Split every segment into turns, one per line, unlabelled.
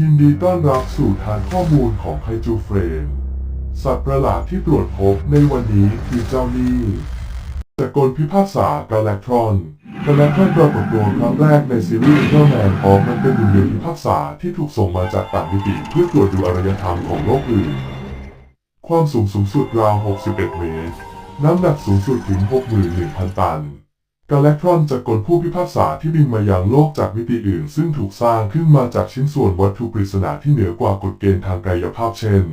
ยินดีต้อนรับสู่ฐานข้อมูลของไคจูเฟรม สัตว์ประหลาดที่ตรวจพบในวันนี้คือเจ้านี่จากกลพิพากษากาแล็กทรอนกาแล็กทรอนปรากฏตัวครั้งแรกในซีรีส์เจ้าแมนเพราะมันเป็นหุ่นยนต์พิพากษาที่ถูกส่งมาจากต่างมิติเพื่อตรวจดูอารยธรรมของโลกอื่น ความสูงสูงสุดราว 61 เมตร น้ำหนักสูงสุดถึง 61,000 ตัน กาแล็กทรอนจากกลผู้พิพากษาที่บินมายังโลกจากมิติอื่น ซึ่งถูกสร้างขึ้นมาจากชิ้นส่วนวัตถุปริศนาที่เหนือกว่ากฎเกณฑ์ทางกายภาพเช่น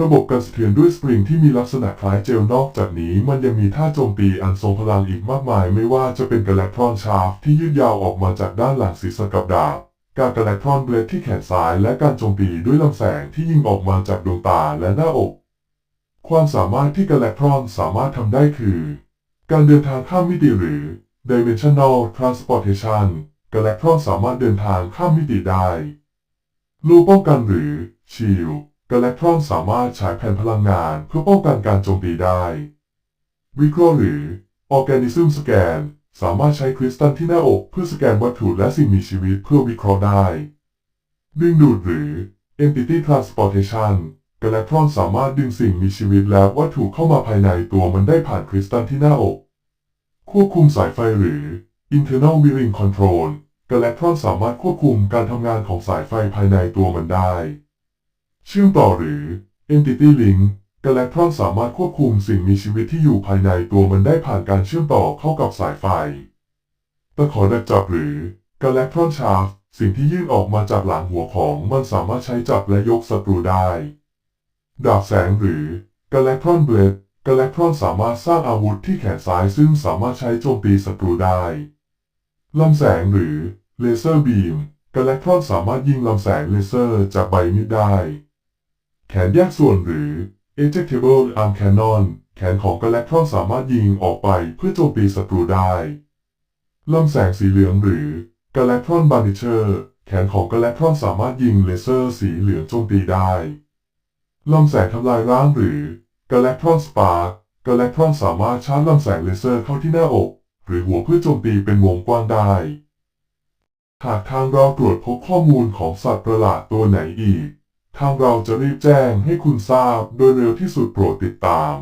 ระบบการสะเทือนด้วยสปริงที่มีลักษณะคล้ายเจลนอกจากนี้มันยังมีท่าโจมตีอันทรงพลังอีกมากมาย ไม่ว่าจะเป็นกาแล็กทรอนชาร์ฟที่ยืดยาวออกมาจากด้านหลังศีรษะกับดาบการกาแล็กทรอนเบลดที่แขนซ้าย และการโจมตีด้วยลำแสงที่ยิงออกมาจากดวงตาและหน้าอก ความสามารถที่กาแล็กทรอนสามารถทำได้คือ การเดินทางข้ามมิติหรือ Dimensional Transportation กาแล็กทรอนสามารถเดินทางข้ามมิติได้ลูป้องกันหรือ Shield กาแล็กทรอนสามารถฉายแผ่นพลังงานเพื่อป้องกันการโจมตีได้ วิเคราะห์หรือ Organism Scan สามารถใช้คริสตัลที่หน้าอกเพื่อสแกนวัตถุและสิ่งมีชีวิตเพื่อวิเคราะห์ได้ ดึงดูดหรือ Entity Transportation กาแล็กทรอนสามารถดึงสิ่งมีชีวิตและวัตถุเข้ามาภายในตัวมันได้ผ่านคริสตัลที่หน้าอก ควบคุมสายไฟหรือ Internal Mirroring Control กาแล็กทรอนสามารถควบคุมการทำงานของสายไฟภายในตัวมันได้ เชื่อมต่อหรือ Entity Link กาแล็กทรอนสามารถควบคุมสิ่งมีชีวิตที่อยู่ภายในตัวมันได้ผ่านการเชื่อมต่อเข้ากับสายไฟตะขอดักจับหรือกาแล็กทรอนชาร์ฟสิ่งที่ยื่นออกมาจากหลังหัวของมันสามารถใช้จับและยกศัตรูได้ ดาบแสงหรือกาแล็กทรอนเบลด กาแล็กทรอนสามารถสร้างอาวุธที่แขนซ้ายซึ่งสามารถใช้โจมตีศัตรูได้ลำแสงหรือเลเซอร์บีมกาแล็กทรอนสามารถยิงลำแสงเลเซอร์จากใบมีดได้ แขนแยกส่วนหรือ ejectable arm cannon แขนของกาแล็กทรอนสามารถยิงออกไปเพื่อโจมตีศัตรูได้ลำแสงสีเหลืองหรือกาแล็กทรอนบานิเชอร์แขนของกาแล็กทรอนสามารถยิงเลเซอร์สีเหลืองโจมตีได้ลำแสงทำลายร่างหรือ กาแล็กทรอนสปาร์กาแล็กทรอนสามารถชาร์จลำแสงเลเซอร์เข้าที่หน้าอก หรือหัวเพื่อโจมตีเป็นวงกว้างได้ หากทางเราตรวจพบข้อมูลของสัตว์ประหลาดตัวไหนอีก ทางเราจะรีบแจ้งให้คุณทราบโดยเร็วที่สุดโปรดติดตาม